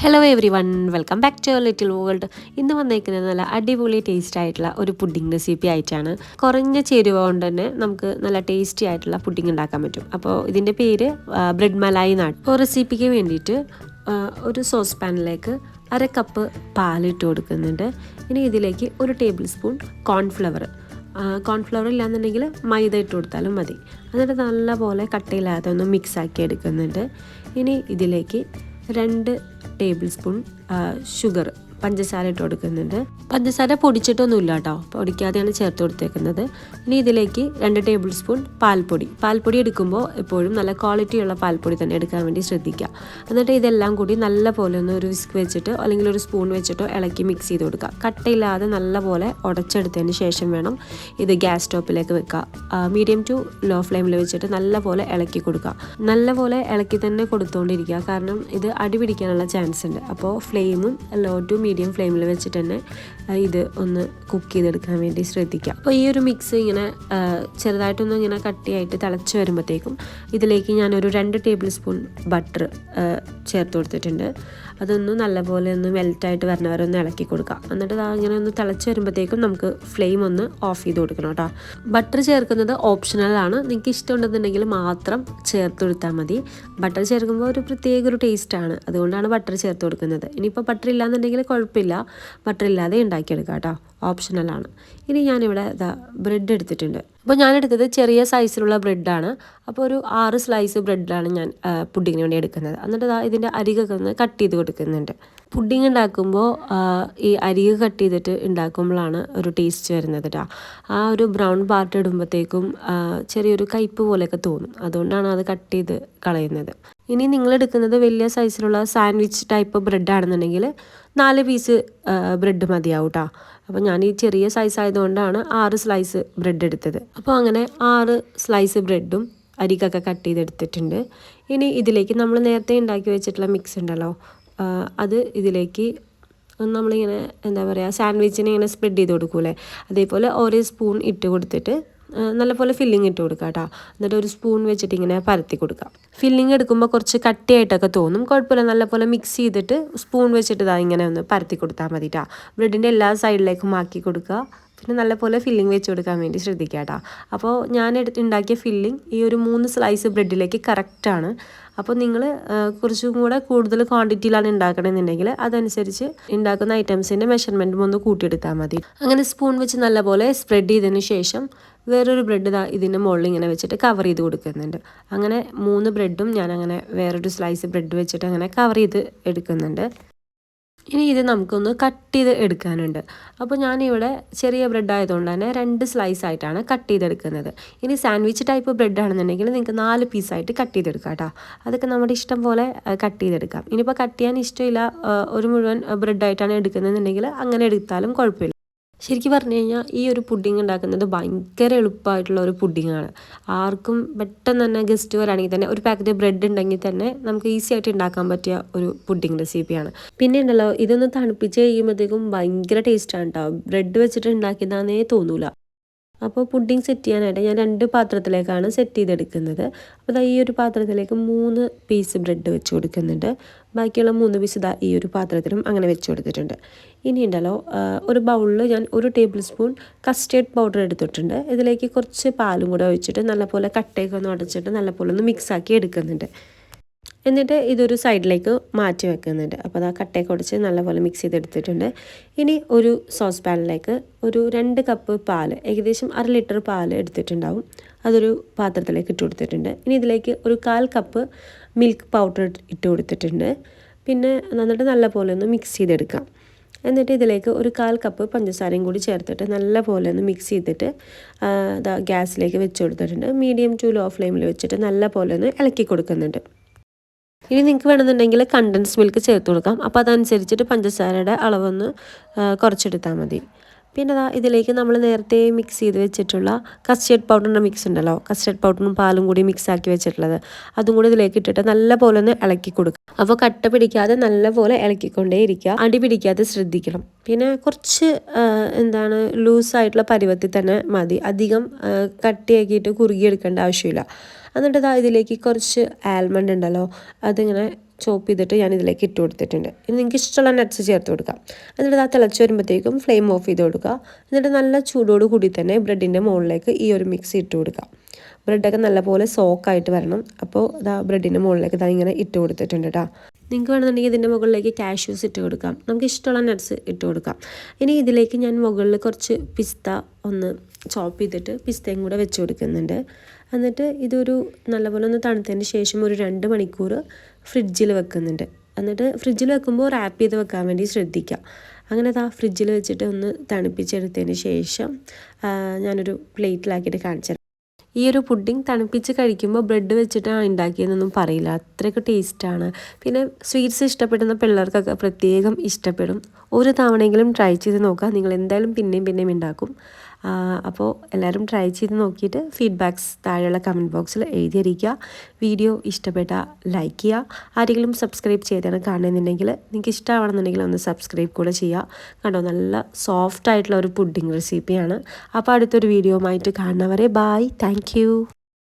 Hello everyone welcome back to little world ഇന്ന് വന്നേക്കുന്നത് നല്ല അടിപൊളി ടേസ്റ്റ് ആയിട്ടുള്ള ഒരു പുഡിംഗ് റെസിപ്പി ആയിട്ടാണ്. കുറഞ്ഞ ചേരുവ കൊണ്ട് തന്നെ നമുക്ക് നല്ല ടേസ്റ്റി ആയിട്ടുള്ള പുഡിംഗ് ഉണ്ടാക്കാൻ പറ്റും. അപ്പോൾ ഇതിന്റെ പേര് ബ്രെഡ് മലായി നാട് അപ്പോൾ റെസിപ്പിക്ക് വേണ്ടിയിട്ട് ഒരു സോസ് പാനിലേക്ക് അര കപ്പ് പാലിട്ട് കൊടുക്കുന്നുണ്ട്. ഇനി ഇതിലേക്ക് ഒരു ടേബിൾ സ്പൂൺ കോൺഫ്ലവർ കോൺഫ്ലവർ ഇല്ലാന്നുണ്ടെങ്കിൽ മൈദ ഇട്ട് കൊടുത്താലും മതി. എന്നിട്ട് നല്ലപോലെ കട്ടയില്ലാതെ ഒന്ന് മിക്സ് ആക്കി എടുക്കുന്നുണ്ട്. ഇനി ഇതിലേക്ക് രണ്ട് ടേബിൾ സ്പൂൺ ഷുഗർ. പഞ്ചസാര ഇട്ട് കൊടുക്കുന്നുണ്ട്. പഞ്ചസാര പൊടിച്ചിട്ടൊന്നുമില്ല കേട്ടോ പൊടിക്കാതെയാണ് ചേർത്ത് കൊടുത്തേക്കുന്നത്. ഇനി ഇതിലേക്ക് രണ്ട് ടേബിൾ സ്പൂൺ പാൽപ്പൊടി. പാൽപ്പൊടി എടുക്കുമ്പോൾ എപ്പോഴും നല്ല ക്വാളിറ്റിയുള്ള പാൽപ്പൊടി തന്നെ എടുക്കാൻ വേണ്ടി ശ്രദ്ധിക്കുക. എന്നിട്ട് ഇതെല്ലാം കൂടി നല്ല പോലെ ഒന്ന് ഒരു വിസ്ക് വെച്ചിട്ട് അല്ലെങ്കിൽ ഒരു സ്പൂൺ വെച്ചിട്ടോ ഇളക്കി മിക്സ് ചെയ്ത് കൊടുക്കുക. കട്ടയില്ലാതെ നല്ലപോലെ ഉടച്ചെടുത്തതിന് ശേഷം വേണം ഇത് ഗ്യാസ് സ്റ്റോപ്പിലേക്ക് വെക്കുക. മീഡിയം ടു ലോ ഫ്ലെയിമിൽ വെച്ചിട്ട് നല്ലപോലെ ഇളക്കി കൊടുക്കുക. നല്ലപോലെ ഇളക്കി തന്നെ കൊടുത്തുകൊണ്ടിരിക്കുക കാരണം ഇത് അടി പിടിക്കാനുള്ള ചാൻസ് ഉണ്ട്. അപ്പോൾ ഫ്ലെയിമും ലോ ടു മീഡിയം ഫ്ലെയിമിൽ വെച്ചിട്ട് തന്നെ ഇത് ഒന്ന് കുക്ക് ചെയ്തെടുക്കാൻ വേണ്ടി ശ്രദ്ധിക്കുക അപ്പോൾ ഈ ഒരു മിക്സ് ഇങ്ങനെ ചെറുതായിട്ടൊന്ന് ഇങ്ങനെ കട്ടിയായിട്ട് തിളച്ച് വരുമ്പോഴത്തേക്കും ഇതിലേക്ക് ഞാനൊരു രണ്ട് ടേബിൾ സ്പൂൺ ബട്ടർ ചേർത്ത് കൊടുത്തിട്ടുണ്ട്. അതൊന്ന് നല്ലപോലെ ഒന്ന് മെൽറ്റായിട്ട് വരണ വരെ ഒന്ന് ഇളക്കി കൊടുക്കുക എന്നിട്ട് ദാ ഇങ്ങനെ ഒന്ന് തിളച്ച് വരുമ്പോഴത്തേക്കും നമുക്ക് ഫ്ലെയിം ഒന്ന് ഓഫ് ചെയ്ത് കൊടുക്കണം കേട്ടോ ബട്ടർ ചേർക്കുന്നത് ഓപ്ഷണലാണ് നിങ്ങൾക്ക് ഇഷ്ടമുണ്ടെന്നുണ്ടെങ്കിൽ മാത്രം ചേർത്ത് കൊടുത്താൽ മതി. ബട്ടർ ചേർക്കുമ്പോൾ ഒരു പ്രത്യേക ഒരു ടേസ്റ്റാണ് അതുകൊണ്ടാണ് ബട്ടർ ചേർത്ത് കൊടുക്കുന്നത്. ഇനിയിപ്പോൾ ബട്ടർ ഇല്ലാന്നുണ്ടെങ്കിൽ കുഴപ്പമില്ല. ബട്ടർ ഇല്ലാതെ ഉണ്ടാക്കിയെടുക്കാം കേട്ടോ. ഓപ്ഷണലാണ് ഇനി ഞാനിവിടെ ഇതാ ബ്രെഡ് എടുത്തിട്ടുണ്ട്. അപ്പോൾ ഞാൻ എടുത്തത് ചെറിയ സൈസിലുള്ള ബ്രെഡാണ് അപ്പോൾ ഒരു ആറ് സ്ലൈസ് ബ്രെഡാണ് ഞാൻ പുഡിങ്ങിന് വേണ്ടി എടുക്കുന്നത്. എന്നിട്ട് ഇതിന്റെ അരികൊക്കെ ഒന്ന് കട്ട് ചെയ്ത് കൊടുക്കുന്നുണ്ട്. പുഡിങ് ഉണ്ടാക്കുമ്പോൾ ഈ അരികെ കട്ട് ചെയ്തിട്ട് ഉണ്ടാക്കുമ്പോഴാണ് ഒരു ടേസ്റ്റ് വരുന്നത് കേട്ടോ ആ ഒരു ബ്രൗൺ പാർട്ട് ഇടുമ്പോഴത്തേക്കും ചെറിയൊരു കയ്പ്പ് പോലെയൊക്കെ തോന്നും. അതുകൊണ്ടാണ് അത് കട്ട് ചെയ്ത് കളയുന്നത്. ഇനി നിങ്ങൾ എടുക്കുന്നത് വലിയ സൈസിലുള്ള സാൻഡ്വിച്ച് ടൈപ്പ് ബ്രെഡ് ആണെന്നുണ്ടെങ്കിൽ നാല് പീസ് ബ്രെഡ് മതിയാവും കേട്ടോ അപ്പോൾ ഞാൻ ഈ ചെറിയ സൈസ് ആയതുകൊണ്ടാണ് ആറ് സ്ലൈസ് ബ്രെഡ് എടുത്തത്. അപ്പോൾ അങ്ങനെ ആറ് സ്ലൈസ് ബ്രെഡും അരിക്കൊക്കെ കട്ട് ചെയ്തെടുത്തിട്ടുണ്ട്. ഇനി ഇതിലേക്ക് നമ്മൾ നേരത്തെ ഉണ്ടാക്കി വെച്ചിട്ടുള്ള മിക്സ് ഉണ്ടല്ലോ അത് ഇതിലേക്ക് നമ്മളിങ്ങനെ എന്താ പറയുക സാൻഡ്വിച്ചിനെ ഇങ്ങനെ സ്പ്രെഡ് ചെയ്ത് കൊടുക്കൂലേ അതേപോലെ ഓരോ സ്പൂൺ ഇട്ട് കൊടുത്തിട്ട് നല്ലപോലെ ഫില്ലിങ് ഇട്ട് കൊടുക്കുക കേട്ടോ. എന്നിട്ട് ഒരു സ്പൂൺ വെച്ചിട്ട് ഇങ്ങനെ പരത്തി കൊടുക്കുക ഫില്ലിങ് എടുക്കുമ്പോൾ കുറച്ച് കട്ടിയായിട്ടൊക്കെ തോന്നും. കുഴപ്പമില്ല നല്ലപോലെ മിക്സ് ചെയ്തിട്ട് സ്പൂൺ വെച്ചിട്ട് ഇതാ ഇങ്ങനെ ഒന്ന് പരത്തി കൊടുത്താൽ മതി കേട്ടോ ബ്രെഡിന്റെ എല്ലാ സൈഡിലേക്കും ആക്കി കൊടുക്കുക. പിന്നെ നല്ലപോലെ ഫില്ലിങ് വെച്ച് കൊടുക്കാൻ വേണ്ടി ശ്രദ്ധിക്കുക കേട്ടോ അപ്പോൾ ഞാൻ എടുത്ത് ഉണ്ടാക്കിയ ഫില്ലിങ് ഈ ഒരു മൂന്ന് സ്ലൈസ് ബ്രെഡിലേക്ക് കറക്റ്റാണ് അപ്പോൾ നിങ്ങൾ കുറച്ചും കൂടെ കൂടുതൽ ക്വാണ്ടിറ്റിയിലാണ് ഉണ്ടാക്കണമെന്നുണ്ടെങ്കിൽ അതനുസരിച്ച് ഉണ്ടാക്കുന്ന ഐറ്റംസിന്റെ മെഷർമെന്റും ഒന്ന് കൂട്ടിയെടുത്താൽ മതി. അങ്ങനെ സ്പൂൺ വെച്ച് നല്ലപോലെ സ്പ്രെഡ് ചെയ്തതിന് ശേഷം വേറൊരു ബ്രെഡ് ഇതാ ഇതിന്റെ മുകളിൽ ഇങ്ങനെ വെച്ചിട്ട് കവർ ചെയ്ത് കൊടുക്കുന്നുണ്ട്. അങ്ങനെ മൂന്ന് ബ്രെഡും ഞാൻ അങ്ങനെ വേറൊരു സ്ലൈസ് ബ്രെഡ് വെച്ചിട്ട് അങ്ങനെ കവർ ചെയ്ത് എടുക്കുന്നുണ്ട്. ഇനി ഇത് നമുക്കൊന്ന് കട്ട് ചെയ്ത് എടുക്കാനുണ്ട്. അപ്പോൾ ഞാനിവിടെ ചെറിയ ബ്രെഡ് ആയതുകൊണ്ട് തന്നെ രണ്ട് സ്ലൈസ് ആയിട്ടാണ് കട്ട് ചെയ്തെടുക്കുന്നത് ഇനി സാൻഡ്വിച്ച് ടൈപ്പ് ബ്രെഡ് ആണെന്നുണ്ടെങ്കിൽ നിങ്ങൾക്ക് നാല് പീസായിട്ട് കട്ട് ചെയ്തെടുക്കാം കേട്ടോ. അതൊക്കെ നമ്മുടെ ഇഷ്ടം പോലെ കട്ട് ചെയ്തെടുക്കാം ഇനിയിപ്പോൾ കട്ട് ചെയ്യാൻ ഇഷ്ടമില്ല ഒരു മുഴുവൻ ബ്രെഡായിട്ടാണ് എടുക്കുന്നതെന്നുണ്ടെങ്കിൽ അങ്ങനെ എടുത്താലും കുഴപ്പമില്ല. ശരിക്കും പറഞ്ഞു കഴിഞ്ഞാൽ ഈ ഒരു പുഡിംഗ് ഉണ്ടാക്കുന്നത് ഭയങ്കര എളുപ്പമായിട്ടുള്ള ഒരു പുഡിങ്ങാണ് ആർക്കും പെട്ടെന്ന് തന്നെ ഗസ്റ്റ് വരാണെങ്കിൽ തന്നെ ഒരു പാക്കറ്റ് ബ്രെഡ് ഉണ്ടെങ്കിൽ തന്നെ നമുക്ക് ഈസി ആയിട്ട് ഉണ്ടാക്കാൻ പറ്റിയ ഒരു പുഡിംഗ് റെസിപ്പിയാണ് പിന്നെ ഉണ്ടല്ലോ ഇതൊന്ന് തണുപ്പിച്ച് കഴിയുമ്പോഴത്തേക്കും ഭയങ്കര ടേസ്റ്റാണ് കേട്ടോ ബ്രെഡ് വെച്ചിട്ട് ഉണ്ടാക്കിയതാന്നേ തോന്നൂല. അപ്പോൾ പുഡിംഗ് സെറ്റ് ചെയ്യാനായിട്ട് ഞാൻ രണ്ട് പാത്രത്തിലേക്കാണ് സെറ്റ് ചെയ്തെടുക്കുന്നത്. അപ്പോൾ ഈ ഒരു പാത്രത്തിലേക്ക് മൂന്ന് പീസ് ബ്രെഡ് വെച്ച് കൊടുക്കുന്നുണ്ട്. ബാക്കിയുള്ള മൂന്ന് പീസ് ഇതാ ഈ ഒരു പാത്രത്തിലും അങ്ങനെ വെച്ച് കൊടുത്തിട്ടുണ്ട്. ഇനി ഉണ്ടല്ലോ ഒരു ബൗളിൽ ഞാൻ ഒരു ടേബിൾ സ്പൂൺ കസ്റ്റേർഡ് പൗഡർ എടുത്തിട്ടുണ്ട്. ഇതിലേക്ക് കുറച്ച് പാലും കൂടെ ഒഴിച്ചിട്ട് നല്ലപോലെ കട്ടയൊക്കെ ഒന്ന് ഉടച്ചിട്ട് നല്ലപോലെ ഒന്ന് മിക്സാക്കി എടുക്കുന്നുണ്ട്. എന്നിട്ട് ഇതൊരു സൈഡിലേക്ക് മാറ്റി വെക്കുന്നുണ്ട്. അപ്പോൾ അത് കട്ടയൊക്കെ ഉടച്ച് നല്ലപോലെ മിക്സ് ചെയ്തെടുത്തിട്ടുണ്ട്. ഇനി ഒരു സോസ് പാനിലേക്ക് ഒരു രണ്ട് കപ്പ് പാൽ ഏകദേശം അര ലിറ്റർ പാൽ എടുത്തിട്ടുണ്ടാവും. അതൊരു പാത്രത്തിലേക്ക് ഇട്ട് കൊടുത്തിട്ടുണ്ട്. ഇനി ഇതിലേക്ക് ഒരു കാൽ കപ്പ് മിൽക്ക് പൗഡർ ഇട്ട് കൊടുത്തിട്ടുണ്ട്. പിന്നെ എന്നിട്ട് നല്ലപോലെ ഒന്ന് മിക്സ് ചെയ്തെടുക്കാം. എന്നിട്ട് ഇതിലേക്ക് ഒരു കാൽ കപ്പ് പഞ്ചസാരയും കൂടി ചേർത്തിട്ട് നല്ലപോലെ ഒന്ന് മിക്സ് ചെയ്തിട്ട് ഗ്യാസിലേക്ക് വെച്ച് കൊടുത്തിട്ടുണ്ട്. മീഡിയം ടു ലോ ഫ്ലെയിമിൽ വെച്ചിട്ട് നല്ലപോലെ ഒന്ന് ഇളക്കി കൊടുക്കുന്നുണ്ട്. ഇനി നിങ്ങൾക്ക് വേണമെന്നുണ്ടെങ്കിൽ കണ്ടൻസ് മിൽക്ക് ചേർത്ത് കൊടുക്കാം. അപ്പോൾ അതനുസരിച്ചിട്ട് പഞ്ചസാരയുടെ അളവൊന്ന് കുറച്ചെടുത്താൽ മതി. പിന്നെ അതാ ഇതിലേക്ക് നമ്മൾ നേരത്തെ മിക്സ് ചെയ്ത് വെച്ചിട്ടുള്ള കസ്റ്റേർഡ് പൗഡറിന്റെ മിക്സ് ഉണ്ടല്ലോ. കസ്റ്റേർഡ് പൗഡറും പാലും കൂടി മിക്സ് ആക്കി വെച്ചിട്ടുള്ളത്. അതും കൂടി ഇതിലേക്ക് ഇട്ടിട്ട് നല്ല പോലെ ഒന്ന് ഇളക്കി കൊടുക്കുക. അപ്പോൾ കട്ട പിടിക്കാതെ നല്ല പോലെ ഇളക്കിക്കൊണ്ടേ ഇരിക്കുക. അടി പിടിക്കാതെ ശ്രദ്ധിക്കണം. പിന്നെ കുറച്ച് എന്താണ് ലൂസായിട്ടുള്ള പരുവത്തിൽ തന്നെ മതി. അധികം കട്ടിയാക്കിയിട്ട് കുറുകിയെടുക്കേണ്ട ആവശ്യമില്ല. എന്നിട്ട് ഇതാ ഇതിലേക്ക് കുറച്ച് ആൽമണ്ട് ഉണ്ടല്ലോ. അതിങ്ങനെ ചോപ്പ് ചെയ്തിട്ട് ഞാൻ ഇതിലേക്ക് ഇട്ട് കൊടുത്തിട്ടുണ്ട്. ഇനി നിങ്ങൾക്ക് ഇഷ്ടമുള്ള നട്ട്സ് ചേർത്ത് കൊടുക്കാം. എന്നിട്ട് ആ തിളച്ച് വരുമ്പോഴത്തേക്കും ഫ്ലെയിം ഓഫ് ചെയ്ത് കൊടുക്കുക. എന്നിട്ട് നല്ല ചൂടോട് കൂടി തന്നെ ബ്രെഡിന്റെ മുകളിലേക്ക് ഈ ഒരു മിക്സ് ഇട്ട് കൊടുക്കുക. ബ്രെഡൊക്കെ നല്ലപോലെ സോക്കായിട്ട് വരണം. അപ്പോൾ ഇതാ ബ്രെഡിന്റെ മുകളിലേക്ക് ഇതാ ഇങ്ങനെ ഇട്ട് കൊടുത്തിട്ടുണ്ട് കേട്ടോ നിങ്ങൾക്ക് വേണമെന്നുണ്ടെങ്കിൽ ഇതിന്റെ മുകളിലേക്ക് കാഷ്യൂസ് ഇട്ട് കൊടുക്കാം. നമുക്ക് ഇഷ്ടമുള്ള നട്ട്സ് ഇട്ട് കൊടുക്കാം. ഇനി ഇതിലേക്ക് ഞാൻ മുകളിൽ കുറച്ച് പിസ്ത ഒന്ന് ചോപ്പ് ചെയ്തിട്ട് പിസ്തയും കൂടെ വെച്ച് കൊടുക്കുന്നുണ്ട്. എന്നിട്ട് ഇതൊരു നല്ലപോലെ ഒന്ന് തണുത്തതിന് ശേഷം ഒരു രണ്ട് മണിക്കൂർ ഫ്രിഡ്ജിൽ വെക്കുന്നുണ്ട്. എന്നിട്ട് ഫ്രിഡ്ജിൽ വെക്കുമ്പോൾ റാപ്പ് ചെയ്ത് വെക്കാൻ വേണ്ടി ശ്രദ്ധിക്കുക അങ്ങനെ അതാ ഫ്രിഡ്ജിൽ വെച്ചിട്ട് ഒന്ന് തണുപ്പിച്ചെടുത്തതിന് ശേഷം ഞാനൊരു പ്ലേറ്റിലാക്കിയിട്ട് കാണിച്ചു ഈ ഒരു പുഡിംഗ് തണുപ്പിച്ച് കഴിക്കുമ്പോൾ ബ്രെഡ് വെച്ചിട്ടാണ് ഉണ്ടാക്കിയതെന്നൊന്നും പറയില്ല. അത്രയ്ക്ക് ടേസ്റ്റാണ്. പിന്നെ സ്വീറ്റ്സ് ഇഷ്ടപ്പെടുന്ന പിള്ളേർക്കൊക്കെ പ്രത്യേകം ഇഷ്ടപ്പെടും. ഒരു തവണയെങ്കിലും ട്രൈ ചെയ്ത് നോക്കുക. നിങ്ങൾ എന്തായാലും പിന്നെയും പിന്നെയും ഉണ്ടാക്കും. അപ്പോൾ എല്ലാവരും ട്രൈ ചെയ്ത് നോക്കിയിട്ട് ഫീഡ്ബാക്ക്സ് താഴെയുള്ള കമന്റ് ബോക്സിൽ എഴുതിയിരിക്കുക. വീഡിയോ ഇഷ്ടപ്പെട്ട ലൈക്ക് ചെയ്യുക. ആരെങ്കിലും സബ്സ്ക്രൈബ് ചെയ്താണ് കാണുന്നുണ്ടെങ്കിൽ നിങ്ങൾക്ക് ഇഷ്ടമാണെന്നുണ്ടെങ്കിൽ ഒന്ന് സബ്സ്ക്രൈബ് കൂടെ ചെയ്യുക. കണ്ടോ നല്ല സോഫ്റ്റ് ആയിട്ടുള്ള ഒരു പുഡിംഗ് റെസിപ്പിയാണ് അപ്പോൾ അടുത്തൊരു വീഡിയോ ആയിട്ട് കാണുന്നവരെ ബായ് താങ്ക്